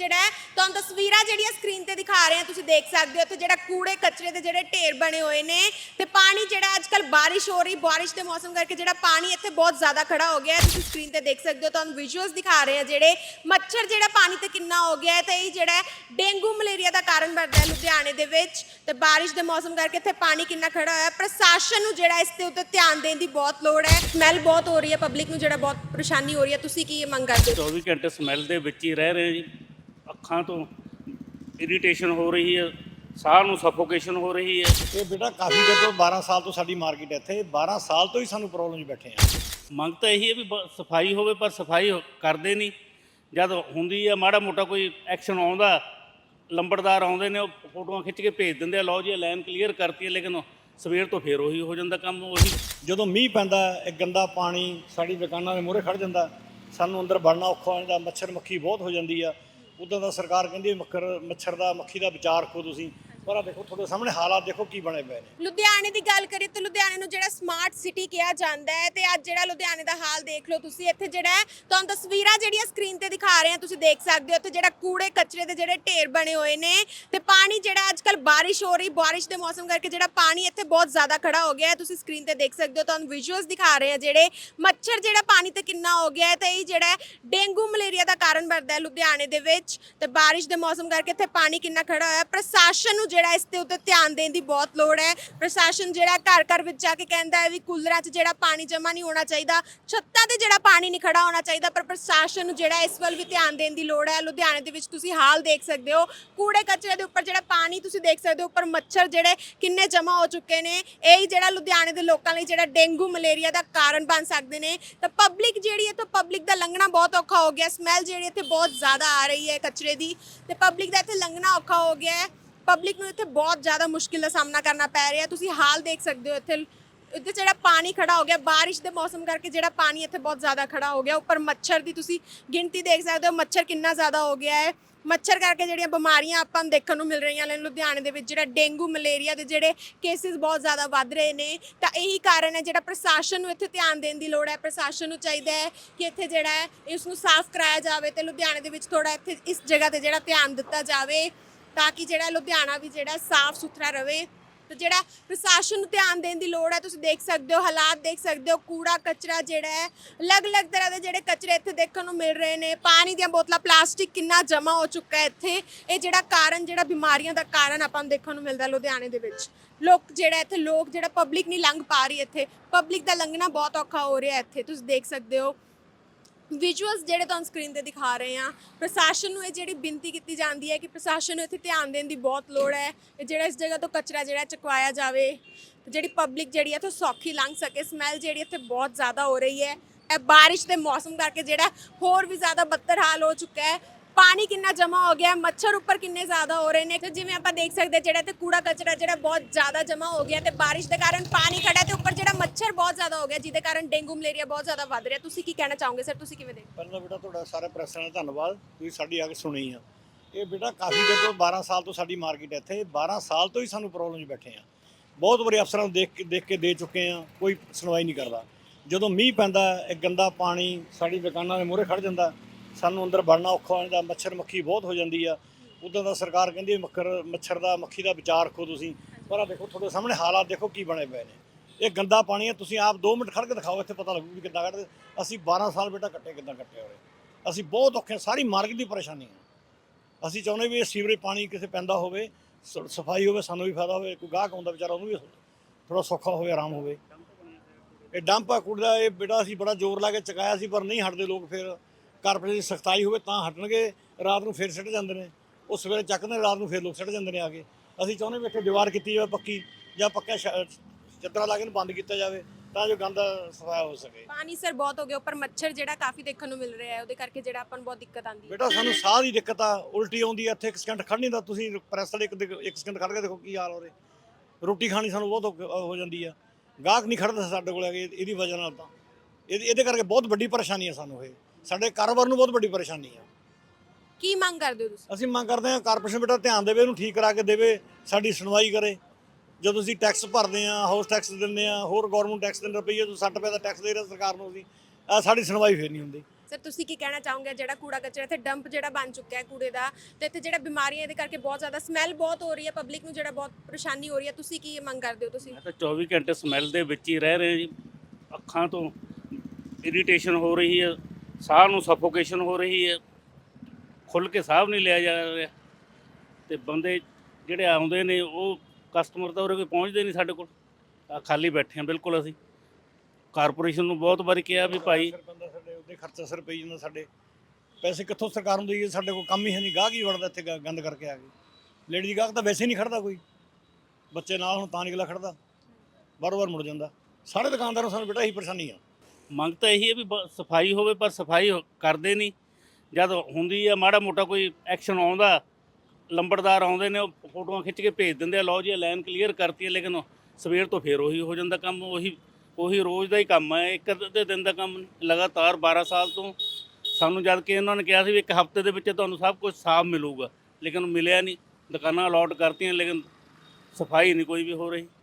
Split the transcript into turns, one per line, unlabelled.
ਜਿਹੜਾ ਹੈ, ਤੁਹਾਨੂੰ ਤਸਵੀਰਾਂ ਜਿਹੜੀਆਂ ਸਕਰੀਨ ਤੇ ਦਿਖਾ ਰਹੇ ਹਾਂ, ਤੁਸੀਂ ਦੇਖ ਸਕਦੇ ਹੋ ਇੱਥੇ ਜਿਹੜਾ ਕੂੜੇ ਕਚਰੇ ਦੇ ਜਿਹੜੇ ਢੇਰ ਬਣੇ ਹੋਏ ਨੇ ਤੇ ਪਾਣੀ ਜਿਹੜਾ ਅੱਜ ਕੱਲ ਬਾਰਿਸ਼ ਹੋ ਰਹੀ, ਬਾਰਿਸ਼ ਦੇ ਮੌਸਮ ਕਰਕੇ ਜਿਹੜਾ ਪਾਣੀ ਇੱਥੇ ਬਹੁਤ ਜ਼ਿਆਦਾ ਖੜਾ ਹੋ ਗਿਆ ਹੈ। ਤੁਸੀਂ ਸਕਰੀਨ ਤੇ ਦੇਖ ਸਕਦੇ ਹੋ, ਤੁਹਾਨੂੰ ਵਿਜ਼ੂਅਲਸ ਦਿਖਾ ਰਹੇ ਹਾਂ ਜਿਹੜੇ ਮੱਛਰ ਜਿਹੜਾ ਪਾਣੀ ਤੇ ਕਿੰਨਾ ਹੋ ਗਿਆ ਹੈ ਤੇ ਇਹ ਜਿਹੜਾ ਡੇਂਗੂ, ਮਲੇਰੀਆ ਦਾ ਕਾਰਨ ਬਣਦਾ ਹੈ ਲੁਧਿਆਣੇ ਦੇ ਵਿੱਚ ਤੇ ਬਾਰਿਸ਼ ਦੇ ਮੌਸਮ ਕਰਕੇ ਇੱਥੇ ਪਾਣੀ ਕਿੰਨਾ ਖੜਾ ਹੋਇਆ ਪ੍ਰਸ਼ਾਸਨ ਨੂੰ ਜਿਹੜਾ ਇਸ ਦੇ ਉੱਤੇ ਧਿਆਨ ਦੇਣ ਦੀ ਬਹੁਤ ਲੋੜ ਹੈ। ਸਮੈਲ ਬਹੁਤ ਹੋ ਰਹੀ ਹੈ ਪਬਲਿਕ ਨੂੰ ਜਿਹੜਾ ਬਹੁਤ ਪਰੇਸ਼ਾਨੀ ਹੋ ਰਹੀ ਹੈ। ਤੁਸੀਂ ਕੀ ਇਹ ਮੰਗ ਕਰਦੇ ਹੋ?
24 ਘੰਟੇ ਸਮੈਲ ਦੇ ਵਿੱਚ ਹੀ ਰਹਿ ਰਹੇ ਜੀ। ਅੱਖਾਂ ਤੋਂ ਇਰੀਟੇਸ਼ਨ ਹੋ ਰਹੀ ਹੈ ਸਾਹ ਨੂੰ ਸਫੋਕੇਸ਼ਨ ਹੋ ਰਹੀ ਹੈ।
ਇਹ ਬੇਟਾ ਕਾਫੀ ਦੇਰ ਤੋਂ 12 ਸਾਲ ਤੋਂ ਸਾਡੀ ਮਾਰਕੀਟ ਇੱਥੇ 12 ਸਾਲ ਤੋਂ ਹੀ ਸਾਨੂੰ ਪ੍ਰੋਬਲਮ 'ਚ ਬੈਠੇ ਆ
ਮੰਗ ਤਾਂ ਇਹੀ ਹੈ ਵੀ ਬ- ਸਫ਼ਾਈ ਹੋਵੇ ਪਰ ਸਫ਼ਾਈ ਹੋ- ਕਰਦੇ ਨਹੀਂ। ਜਦ ਹੁੰਦੀ ਹੈ ਮਾੜਾ ਮੋਟਾ ਕੋਈ ਐਕਸ਼ਨ ਆਉਂਦਾ ਲੰਬੜਦਾਰ ਆਉਂਦੇ ਨੇ ਉਹ ਫੋਟੋਆਂ ਖਿੱਚ ਕੇ ਭੇਜ ਦਿੰਦੇ ਆ ਲਓ ਜੀ ਲਾਈਨ ਕਲੀਅਰ ਕਰਤੀ ਹੈ ਲੇਕਿਨ ਸਵੇਰ ਤੋਂ ਫੇਰ ਉਹੀ ਹੋ ਜਾਂਦਾ ਕੰਮ ਉਹੀ।
ਜਦੋਂ ਮੀਂਹ ਪੈਂਦਾ ਇਹ ਗੰਦਾ ਪਾਣੀ ਸਾਡੀ ਦੁਕਾਨਾਂ ਦੇ ਮੂਹਰੇ ਖੜ ਜਾਂਦਾ ਸਾਨੂੰ ਅੰਦਰ ਵੜਨਾ ਔਖਾ ਹੋ ਜਾਂਦਾ ਮੱਛਰ ਮੱਖੀ ਬਹੁਤ ਹੋ ਜਾਂਦੀ ਆ। ਉਦੋਂ ਦਾ ਸਰਕਾਰ ਕਹਿੰਦੀ ਹੈ ਮੱਖਰ ਮੱਛਰ ਦਾ ਮੱਖੀ ਦਾ ਵਿਚਾਰ ਰੱਖੋ ਤੁਸੀਂ। ਪਰ ਆ ਦੇਖੋ, ਤੁਹਾਡੇ ਸਾਹਮਣੇ ਹਾਲਾਤ ਦੇਖੋ ਕੀ ਬਣੇ ਪਏ ਨੇ
ਲੁਧਿਆਣੇ ਦੀ ਗੱਲ ਕਰੀਏ ਤਾਂ ਲੁਧਿਆਣੇ ਨੂੰ ਜਿਹੜਾ ਸਮਾਰਟ ਸਿਟੀ ਕਿਹਾ ਜਾਂਦਾ ਹੈ ਤੇ ਅੱਜ ਜਿਹੜਾ ਲੁਧਿਆਣੇ ਦਾ ਹਾਲ ਦੇਖ ਲਓ ਤੁਸੀਂ, ਇੱਥੇ ਜਿਹੜਾ ਹੈ, ਤੁਹਾਨੂੰ ਤਸਵੀਰਾਂ ਜਿਹੜੀਆਂ ਸਕਰੀਨ ਤੇ ਦਿਖਾ ਰਹੇ ਹਾਂ, ਤੁਸੀਂ ਦੇਖ ਸਕਦੇ ਹੋ ਇੱਥੇ ਜਿਹੜਾ ਕੂੜੇ ਕਚਰੇ ਦੇ ਜਿਹੜੇ ਢੇਰ ਬਣੇ ਹੋਏ ਨੇ ਤੇ ਪਾਣੀ ਜਿਹੜਾ ਅੱਜ ਕੱਲ ਬਾਰਿਸ਼ ਹੋ ਰਹੀ, ਬਾਰਿਸ਼ ਦੇ ਮੌਸਮ ਕਰਕੇ ਜਿਹੜਾ ਪਾਣੀ ਇੱਥੇ ਬਹੁਤ ਜ਼ਿਆਦਾ ਖੜਾ ਹੋ ਗਿਆ ਹੈ ਤੁਸੀਂ ਸਕਰੀਨ ਤੇ ਦੇਖ ਸਕਦੇ ਹੋ, ਤੁਹਾਨੂੰ ਵਿਜ਼ੂਅਲਸ ਦਿਖਾ ਰਹੇ ਹਾਂ ਜਿਹੜੇ ਮੱਛਰ ਜਿਹੜਾ ਪਾਣੀ ਤੇ ਕਿੰਨਾ ਹੋ ਗਿਆ ਹੈ ਤੇ ਇਹ ਜਿਹੜਾ ਹੈ ਡੇਂਗੂ ਮਲੇਰੀਆ ਦਾ ਕਾਰਨ ਬਣਦਾ ਹੈ ਲੁਧਿਆਣੇ ਦੇ ਵਿੱਚ ਤੇ ਬਾਰਿਸ਼ ਦੇ ਮੌਸਮ ਕਰਕੇ ਇੱਥੇ ਪਾਣੀ ਕਿੰਨਾ ਖੜਾ ਹੋਇਆ ਹੈ। ਪ੍ਰਸ਼ਾਸਨ ਨੂੰ ਜਿਹੜਾ ਜਿਹੜਾ ਇਸ ਦੇ ਉੱਤੇ ਧਿਆਨ ਦੇਣ ਦੀ ਬਹੁਤ ਲੋੜ ਹੈ। ਪ੍ਰਸ਼ਾਸਨ ਜਿਹੜਾ ਘਰ ਘਰ ਵਿੱਚ ਜਾ ਕੇ ਕਹਿੰਦਾ ਹੈ ਵੀ ਕੂਲਰਾਂ 'ਚ ਜਿਹੜਾ ਪਾਣੀ ਜਮ੍ਹਾਂ ਨਹੀਂ ਹੋਣਾ ਚਾਹੀਦਾ, ਛੱਤਾਂ ਤੇ ਜਿਹੜਾ ਪਾਣੀ ਨਹੀਂ ਖੜਾ ਹੋਣਾ ਚਾਹੀਦਾ, ਪਰ ਪ੍ਰਸ਼ਾਸਨ ਨੂੰ ਜਿਹੜਾ ਇਸ ਵੱਲ ਵੀ ਧਿਆਨ ਦੇਣ ਦੀ ਲੋੜ ਹੈ। ਲੁਧਿਆਣੇ ਦੇ ਵਿੱਚ ਤੁਸੀਂ ਹਾਲ ਦੇਖ ਸਕਦੇ ਹੋ, ਕੂੜੇ ਕਚਰੇ ਦੇ ਉੱਪਰ ਜਿਹੜਾ ਪਾਣੀ ਤੁਸੀਂ ਦੇਖ ਸਕਦੇ ਹੋ, ਉੱਪਰ ਮੱਛਰ ਜਿਹੜੇ ਕਿੰਨੇ ਜਮ੍ਹਾਂ ਹੋ ਚੁੱਕੇ ਨੇ। ਇਹ ਹੀ ਜਿਹੜਾ ਲੁਧਿਆਣੇ ਦੇ ਲੋਕਾਂ ਲਈ ਜਿਹੜਾ ਡੇਂਗੂ ਮਲੇਰੀਆ ਦਾ ਕਾਰਨ ਬਣ ਸਕਦੇ ਨੇ। ਤਾਂ ਪਬਲਿਕ ਜਿਹੜੀ ਹੈ ਤਾਂ ਪਬਲਿਕ ਦਾ ਲੰਘਣਾ ਬਹੁਤ ਔਖਾ ਹੋ ਗਿਆ। ਸਮੈਲ ਜਿਹੜੀ ਇੱਥੇ ਬਹੁਤ ਜ਼ਿਆਦਾ ਆ ਰਹੀ ਹੈ ਕਚਰੇ ਦੀ, ਤੇ ਪਬਲਿਕ ਦਾ ਇੱਥੇ ਲੰਘਣਾ ਔਖਾ ਹੋ ਗਿਆ ਹੈ। ਪਬਲਿਕ ਨੂੰ ਇੱਥੇ ਬਹੁਤ ਜ਼ਿਆਦਾ ਮੁਸ਼ਕਿਲ ਦਾ ਸਾਹਮਣਾ ਕਰਨਾ ਪੈ ਰਿਹਾ। ਤੁਸੀਂ ਹਾਲ ਦੇਖ ਸਕਦੇ ਹੋ ਇੱਥੇ ਇੱਥੇ ਜਿਹੜਾ ਪਾਣੀ ਖੜਾ ਹੋ ਗਿਆ, ਬਾਰਿਸ਼ ਦੇ ਮੌਸਮ ਕਰਕੇ ਜਿਹੜਾ ਪਾਣੀ ਇੱਥੇ ਬਹੁਤ ਜ਼ਿਆਦਾ ਖੜਾ ਹੋ ਗਿਆ। ਉੱਪਰ ਮੱਛਰ ਦੀ ਤੁਸੀਂ ਗਿਣਤੀ ਦੇਖ ਸਕਦੇ ਹੋ, ਮੱਛਰ ਕਿੰਨਾ ਜ਼ਿਆਦਾ ਹੋ ਗਿਆ ਹੈ। ਮੱਛਰ ਕਰਕੇ ਜਿਹੜੀਆਂ ਬਿਮਾਰੀਆਂ ਆਪਾਂ ਨੂੰ ਦੇਖਣ ਨੂੰ ਮਿਲ ਰਹੀਆਂ ਨੇ, ਲੁਧਿਆਣੇ ਦੇ ਵਿੱਚ ਜਿਹੜਾ ਡੇਂਗੂ, ਮਲੇਰੀਆ ਦੇ ਜਿਹੜੇ ਕੇਸਿਸ ਬਹੁਤ ਜ਼ਿਆਦਾ ਵੱਧ ਰਹੇ ਨੇ। ਤਾਂ ਇਹੀ ਕਾਰਨ ਹੈ ਜਿਹੜਾ ਪ੍ਰਸ਼ਾਸਨ ਨੂੰ ਇੱਥੇ ਧਿਆਨ ਦੇਣ ਦੀ ਲੋੜ ਹੈ, ਪ੍ਰਸ਼ਾਸਨ ਨੂੰ ਚਾਹੀਦਾ ਹੈ ਕਿ ਇੱਥੇ ਜਿਹੜਾ ਹੈ ਇਸ ਨੂੰ ਸਾਫ਼ ਕਰਾਇਆ ਜਾਵੇ ਤੇ ਲੁਧਿਆਣੇ ਦੇ ਵਿੱਚ ਥੋੜਾ ਇੱਥੇ ਇਸ ਜਗ੍ਹਾ ਤੇ ਜਿਹੜਾ ਧਿਆਨ ਦਿੱਤਾ ਜਾਵੇ। ਤਾਂ ਕਿ ਜਿਹੜਾ ਲੁਧਿਆਣਾ ਵੀ ਜਿਹੜਾ ਸਾਫ਼ ਸੁਥਰਾ ਰਵੇ ਤੇ ਜਿਹੜਾ ਪ੍ਰਸ਼ਾਸਨ ਨੂੰ ਧਿਆਨ ਦੇਣ ਦੀ ਲੋੜ ਹੈ, ਤੁਸੀਂ ਦੇਖ ਸਕਦੇ ਹੋ, ਹਾਲਾਤ ਦੇਖ ਸਕਦੇ ਹੋ, ਕੂੜਾ ਕਚਰਾ ਜਿਹੜਾ ਹੈ, ਅਲੱਗ-ਅਲੱਗ ਤਰ੍ਹਾਂ ਦੇ ਜਿਹੜੇ ਕਚਰੇ ਇੱਥੇ ਦੇਖਣ ਨੂੰ ਮਿਲ ਰਹੇ ਨੇ, ਪਾਣੀ ਦੀਆਂ ਬੋਤਲਾਂ, ਪਲਾਸਟਿਕ ਕਿੰਨਾ ਜਮਾ ਹੋ ਚੁੱਕਾ ਹੈ ਇੱਥੇ, ਇਹ ਜਿਹੜਾ ਕਾਰਨ, ਜਿਹੜਾ ਬਿਮਾਰੀਆਂ ਦਾ ਕਾਰਨ ਆਪਾਂ ਨੂੰ ਦੇਖਣ ਨੂੰ ਮਿਲਦਾ ਲੁਧਿਆਣੇ ਦੇ ਵਿੱਚ। ਲੋਕ ਜਿਹੜਾ ਇੱਥੇ, ਲੋਕ ਜਿਹੜਾ ਪਬਲਿਕ ਨਹੀਂ ਲੰਘ ਪਾ ਰਹੀ ਇੱਥੇ ਪਬਲਿਕ ਦਾ ਲੰਘਣਾ ਬਹੁਤ ਔਖਾ ਹੋ ਰਿਹਾ ਇੱਥੇ, ਤੁਸੀਂ ਦੇਖ ਸਕਦੇ ਹੋ। ਵਿਜ਼ੂਅਲਸ ਜਿਹੜੇ ਤੁਹਾਨੂੰ ਸਕਰੀਨ ਤੇ ਦਿਖਾ ਰਹੇ ਆ ਪ੍ਰਸ਼ਾਸਨ ਨੂੰ ਇਹ ਜਿਹੜੀ ਬੇਨਤੀ ਕੀਤੀ ਜਾਂਦੀ ਹੈ ਕਿ ਪ੍ਰਸ਼ਾਸਨ ਨੂੰ ਇੱਥੇ ਧਿਆਨ ਦੇਣ ਦੀ ਬਹੁਤ ਲੋੜ ਹੈ ਕਿ ਜਿਹੜਾ ਇਸ ਜਗ੍ਹਾ ਤੋਂ ਕਚਰਾ ਜਿਹੜਾ ਚੁਕਵਾਇਆ ਜਾਵੇ, ਜਿਹੜੀ ਪਬਲਿਕ ਜਿਹੜੀ ਹੈ ਇੱਥੋਂ ਸੌਖੀ ਲੰਘ ਸਕੇ। ਸਮੈਲ ਜਿਹੜੀ ਇੱਥੇ ਬਹੁਤ ਜ਼ਿਆਦਾ ਹੋ ਰਹੀ ਹੈ। ਇਹ ਬਾਰਿਸ਼ ਦੇ ਮੌਸਮ ਕਰਕੇ ਜਿਹੜਾ ਹੋਰ ਵੀ ਜ਼ਿਆਦਾ ਬੱਤਰ ਹਾਲ ਹੋ ਚੁੱਕਾ ਹੈ। ਪਾਣੀ ਕਿੰਨਾ ਜਮਾ ਹੋ ਗਿਆ, ਮੱਛਰ ਉੱਪਰ ਕਿੰਨੇ ਜ਼ਿਆਦਾ ਹੋ ਰਹੇ ਨੇ, ਤੇ ਜਿਵੇਂ ਆਪਾਂ ਦੇਖ ਸਕਦੇ ਜਿਹੜਾ ਤੇ ਕੂੜਾ ਕਚਰਾ ਜਿਹੜਾ ਬਹੁਤ ਜ਼ਿਆਦਾ ਜਮਾ ਹੋ ਗਿਆ ਤੇ ਬਾਰਿਸ਼ ਦੇ ਕਾਰਨ ਪਾਣੀ ਖੜਾ ਤੇ ਉੱਪਰ ਜਿਹੜਾ ਮੱਛਰ ਬਹੁਤ ਜ਼ਿਆਦਾ ਹੋ ਗਿਆ, ਜਿਹਦੇ ਕਾਰਨ ਡੇਂਗੂ, ਮਲੇਰੀਆ ਬਹੁਤ ਜ਼ਿਆਦਾ ਵੱਧ ਰਿਹਾ। ਤੁਸੀਂ ਕੀ ਕਹਿਣਾ ਚਾਹੋਗੇ ਸਰ? ਤੁਸੀਂ ਕਿਵੇਂ ਦੇਖਦੇ
ਪਹਿਲਾਂ ਬੇਟਾ ਤੁਹਾਡਾ ਸਾਰੇ ਪ੍ਰੈਸਾਂ ਦਾ ਧੰਨਵਾਦ, ਤੁਸੀਂ ਸਾਡੀ ਆ ਸੁਣੀ ਆ। ਇਹ ਬੇਟਾ ਕਾਫੀ ਦੇਰ ਤੋਂ 12 ਸਾਲ ਤੋਂ ਸਾਡੀ ਮਾਰਕੀਟ ਇੱਥੇ 12 ਸਾਲ ਤੋਂ ਹੀ ਸਾਨੂੰ ਪ੍ਰੋਬਲਮ 'ਚ ਬੈਠੇ ਆ। ਬਹੁਤ ਵਾਰੀ ਅਫਸਰਾਂ ਨੂੰ ਦੇਖ ਕੇ ਦੇਖ ਕੇ ਦੇ ਚੁੱਕੇ ਆ, ਕੋਈ ਸੁਣਵਾਈ ਨਹੀਂ ਕਰਦਾ। ਜਦੋਂ ਮੀਂਹ ਪੈਂਦਾ, ਇਹ ਗੰਦਾ ਪਾਣੀ ਸਾਡੀ ਦੁਕਾਨਾਂ ਦੇ ਮੂਹਰੇ ਖੜ ਜਾਂਦਾ ਸਾਨੂੰ ਅੰਦਰ ਵੜਨਾ ਔਖਾ ਹੋ ਜਾਂਦਾ ਮੱਛਰ ਮੱਖੀ ਬਹੁਤ ਹੋ ਜਾਂਦੀ ਆ। ਉਦੋਂ ਦਾ ਸਰਕਾਰ ਕਹਿੰਦੀ ਹੈ ਮੱਖਰ ਮੱਛਰ ਦਾ ਮੱਖੀ ਦਾ ਵਿਚਾਰ ਰੱਖੋ ਤੁਸੀਂ। ਪਰ ਆ ਦੇਖੋ ਤੁਹਾਡੇ ਸਾਹਮਣੇ ਹਾਲਾਤ ਦੇਖੋ ਕੀ ਬਣੇ ਪਏ ਨੇ। ਇਹ ਗੰਦਾ ਪਾਣੀ ਹੈ ਤੁਸੀਂ ਆਪ 2 ਮਿੰਟ ਖੜ ਕੇ ਦਿਖਾਓ ਇੱਥੇ ਪਤਾ ਲੱਗੂ ਵੀ ਕਿੱਦਾਂ ਕੱਢਦੇ। ਅਸੀਂ 12 ਸਾਲ ਬੇਟਾ ਕੱਟੇ ਕਿੱਦਾਂ ਕੱਟੇ ਹੋਏ। ਅਸੀਂ ਬਹੁਤ ਔਖੇ ਹਾਂ, ਸਾਰੀ ਮਾਰਕੀਟ ਦੀ ਪਰੇਸ਼ਾਨੀ ਹੈ ਅਸੀਂ ਚਾਹੁੰਦੇ ਵੀ ਇਹ ਸੀਵਰੇਜ ਪਾਣੀ ਕਿਸੇ ਪੈਂਦਾ ਹੋਵੇ ਸ- ਸਫ਼ਾਈ ਹੋਵੇ ਸਾਨੂੰ ਵੀ ਫਾਇਦਾ ਹੋਵੇ ਕੋਈ ਗਾਹਕ ਆਉਂਦਾ ਵਿਚਾਰਾ ਉਹਨੂੰ ਵੀ ਥੋੜਾ ਸੌਖਾ ਹੋਵੇ ਆਰਾਮ ਹੋਵੇ। ਇਹ ਡੰਪ ਆ ਕੁੜਦਾ ਇਹ ਬੇਟਾ ਅਸੀਂ ਬੜਾ ਜ਼ੋਰ ਲਾ ਕੇ ਚਕਾਇਆ ਸੀ ਪਰ ਨਹੀਂ ਹਟਦੇ ਲੋਕ ਫਿਰ। ਕਾਰਪੋਰੇਸ਼ਨ ਦੀ ਸਖਤਾਈ ਹੋਵੇ ਤਾਂ ਹਟਣਗੇ ਰਾਤ ਨੂੰ ਫਿਰ ਸਿੱਟ ਜਾਂਦੇ ਨੇ। ਉਹ ਸਵੇਰੇ ਚੱਕਦੇ ਨੇ ਰਾਤ ਨੂੰ ਫਿਰ ਲੋਕ ਸਿੱਟ ਜਾਂਦੇ ਨੇ ਆ ਕੇ। ਅਸੀਂ ਚਾਹੁੰਦੇ ਵੀ ਇੱਥੇ ਦੀਵਾਰ ਕੀਤੀ ਜਾਵੇ ਪੱਕੀ ਜਾਂ ਪੱਕਾ ਚੱਦਰਾ ਲਾ ਕੇ ਇਹਨੂੰ ਬੰਦ ਕੀਤਾ ਜਾਵੇ ਤਾਂ ਜੋ ਗੰਦ ਸਫਾਇਆ ਹੋ ਸਕੇ।
ਪਾਣੀ ਸਰ ਬਹੁਤ ਹੋ ਗਿਆ ਉੱਪਰ ਮੱਛਰ ਜਿਹੜਾ ਕਾਫੀ ਦੇਖਣ ਨੂੰ ਮਿਲ ਰਿਹਾ ਹੈ ਉਹਦੇ ਕਰਕੇ ਜਿਹੜਾ ਆਪਾਂ ਨੂੰ ਬਹੁਤ ਦਿੱਕਤ ਆਉਂਦੀ ਹੈ।
ਬੇਟਾ ਸਾਨੂੰ ਸਾਹ ਦੀ ਦਿੱਕਤ ਆ ਉਲਟੀ ਆਉਂਦੀ ਆ ਇੱਥੇ ਇੱਕ ਸਕਿੰਟ ਖੜ ਨਹੀਂ ਦਾ ਤੁਸੀਂ ਪ੍ਰੈਸ ਵਾਲੇ ਇੱਕ ਸਕਿੰਟ ਖੜ ਕੇ ਦੇਖੋ ਕੀ ਹਾਲ ਹੋ ਰਿਹਾ ਰੋਟੀ ਖਾਣੀ ਸਾਨੂੰ ਬਹੁਤ ਹੋ ਜਾਂਦੀ ਆ। ਗਾਹਕ ਨਹੀਂ ਖੜਦਾ ਸਾਡੇ ਕੋਲ ਹੈਗੇ ਇਹਦੀ ਵਜ੍ਹਾ ਨਾਲ ਤਾਂ। ਇਹਦੇ ਕਰਕੇ ਬਹੁਤ ਵੱਡੀ ਪਰੇਸ਼ਾਨੀ ਆ ਸਾਨੂੰ ਇਹ। ਸਾਡੇ ਕਾਰੋਬਾਰ ਨੂੰ ਬਹੁਤ ਵੱਡੀ ਪਰੇਸ਼ਾਨੀ ਆ।
ਕੀ ਮੰਗ ਕਰਦੇ ਹੋ ਤੁਸੀਂ?
ਅਸੀਂ ਮੰਗ ਕਰਦੇ ਹਾਂ ਕਾਰਪੋਰੇਸ਼ਨ ਬੇਟਾ ਧਿਆਨ ਦੇਵੇ ਇਹਨੂੰ ਠੀਕ ਕਰਾ ਕੇ ਦੇਵੇ ਸਾਡੀ ਸੁਣਵਾਈ ਕਰੇ। ਜਦੋਂ ਅਸੀਂ ਟੈਕਸ ਭਰਦੇ ਆ ਹਾਊਸ ਟੈਕਸ ਦਿੰਦੇ ਆ ਹੋਰ ਗਵਰਨਮੈਂਟ ਟੈਕਸ ਦਿੰਦੇ ਰੁਪਈਏ ਤੋਂ 60 ਰੁਪਏ ਦਾ ਟੈਕਸ ਦੇ ਰਿਹਾ ਸਰਕਾਰ ਨੂੰ ਅਸੀਂ ਆਹ ਸਾਡੀ ਸੁਣਵਾਈ ਫੇਰ ਨਹੀਂ ਹੁੰਦੀ।
ਸਰ ਤੁਸੀਂ ਕੀ ਕਹਿਣਾ ਚਾਹੋਗੇ? ਜਿਹੜਾ ਕੂੜਾ ਕਚਰਾ ਇੱਥੇ ਡੰਪ ਜਿਹੜਾ ਬਣ ਚੁੱਕਾ ਹੈ ਕੂੜੇ ਦਾ ਤੇ ਇੱਥੇ ਜਿਹੜਾ ਬਿਮਾਰੀਆਂ ਇਹਦੇ ਕਰਕੇ ਬਹੁਤ ਜ਼ਿਆਦਾ ਸਮੈਲ ਬਹੁਤ ਹੋ ਰਹੀ ਹੈ ਪਬਲਿਕ ਨੂੰ ਜਿਹੜਾ ਬਹੁਤ ਪਰੇਸ਼ਾਨੀ ਹੋ ਰਹੀ ਹੈ ਤੁਸੀਂ ਕੀ ਮੰਗ ਕਰਦੇ ਹੋ ਤੁਸੀਂ?
ਮੈਂ ਤਾਂ 24 ਘੰਟੇ ਸਮੈਲ ਦੇ ਵਿੱਚ ਹੀ ਰਹਿ ਰਹੇ ਜੀ। ਅੱਖਾਂ ਤੋਂ ਇਰੀਟੇਸ਼ਨ ਹੋ ਰਹੀ ਹੈ ਸਾਹ ਨੂੰ ਸਫੋਕੇਸ਼ਨ ਹੋ ਰਹੀ ਹੈ। ਖੁੱਲ ਕੇ ਸਾਹ ਵੀ ਨਹੀਂ ਲਿਆ ਜਾ ਰਿਹਾ। ਤੇ ਬੰਦੇ ਜਿਹੜੇ ਆਉਂਦੇ ਨੇ, ਉਹ ਕਸਟਮਰ ਤਾਂ ਉਰੇ ਕੋਈ ਪਹੁੰਚਦੇ ਨਹੀਂ ਸਾਡੇ ਕੋਲ। ਆਹ ਖਾਲੀ ਬੈਠੇ ਆ ਬਿਲਕੁਲ ਅਸੀਂ। ਕਾਰਪੋਰੇਸ਼ਨ ਨੂੰ ਬਹੁਤ ਵਾਰੀ ਕਿਹਾ ਵੀ ਭਾਈ
ਬੰਦਾ ਸਾਡੇ ਉਹਦੇ ਖਰਚਾ ਸਿਰ ਪਈ ਜਾਂਦਾ ਸਾਡੇ। ਪੈਸੇ ਕਿੱਥੋਂ ਸਰਕਾਰ ਨੂੰ ਦਈਏ? ਸਾਡੇ ਕੋਲ ਕੰਮ ਹੀ ਹੈ ਨਹੀਂ। ਗਾਹਕ ਹੀ ਵੜਦਾ ਇੱਥੇ ਗ- ਗੰਦ ਕਰਕੇ ਆ ਕੇ। ਲੇਡੀ ਗਾਹਕ ਤਾਂ ਵੈਸੇ ਹੀ ਨਹੀਂ ਖੜਦਾ ਕੋਈ। ਬੱਚੇ ਨਾਲ ਹੁਣ ਤਾਂ ਨਿਕਲਾ ਖੜਦਾ। ਬਾਰ-ਬਾਰ ਮੁੜ ਜਾਂਦਾ। ਸਾਰੇ ਦੁਕਾਨਦਾਰਾਂ ਨੂੰ ਸਾਨੂੰ ਬੇਟਾ ਇਹੀ ਪਰੇਸ਼ਾਨੀ ਆ।
ਮੰਗ ਤਾਂ ਇਹੀ ਹੈ ਵੀ ਬ- ਸਫ਼ਾਈ ਹੋਵੇ, ਪਰ ਸਫ਼ਾਈ ਕਰਦੇ ਨਹੀਂ। ਜਦ ਹੁੰਦੀ ਆ, ਮਾੜਾ ਮੋਟਾ ਕੋਈ ਐਕਸ਼ਨ ਆਉਂਦਾ, ਲੰਬੜਦਾਰ ਆਉਂਦੇ ਨੇ, ਉਹ ਫੋਟੋਆਂ ਖਿੱਚ ਕੇ ਭੇਜ ਦਿੰਦੇ ਆ, ਲਓ ਜੀ ਲਾਈਨ ਕਲੀਅਰ ਕਰਤੀ ਹੈ ਲੇਕਿਨ ਸਵੇਰ ਤੋਂ ਫੇਰ ਉਹੀ ਹੋ ਜਾਂਦਾ ਕੰਮ, ਉਹੀ ਉਹੀ ਰੋਜ਼ ਦਾ ਹੀ ਕੰਮ ਹੈ। ਇੱਕ ਅੱਧੇ ਦਿਨ ਦਾ ਕੰਮ ਨਹੀਂ। ਲਗਾਤਾਰ 12 ਸਾਲ ਤੋਂ। ਸਾਨੂੰ ਜਦ ਕਿ ਇਹਨਾਂ ਨੇ ਕਿਹਾ ਸੀ ਵੀ ਇੱਕ ਹਫ਼ਤੇ ਦੇ ਵਿੱਚ ਤੁਹਾਨੂੰ ਸਭ ਕੁਝ ਸਾਫ਼ ਮਿਲੂਗਾ, ਲੇਕਿਨ ਮਿਲਿਆ ਨਹੀਂ। ਦੁਕਾਨਾਂ ਅਲਾਟ ਕਰਤੀਆਂ, ਲੇਕਿਨ ਸਫ਼ਾਈ ਨਹੀਂ ਕੋਈ ਵੀ ਹੋ ਰਹੀ।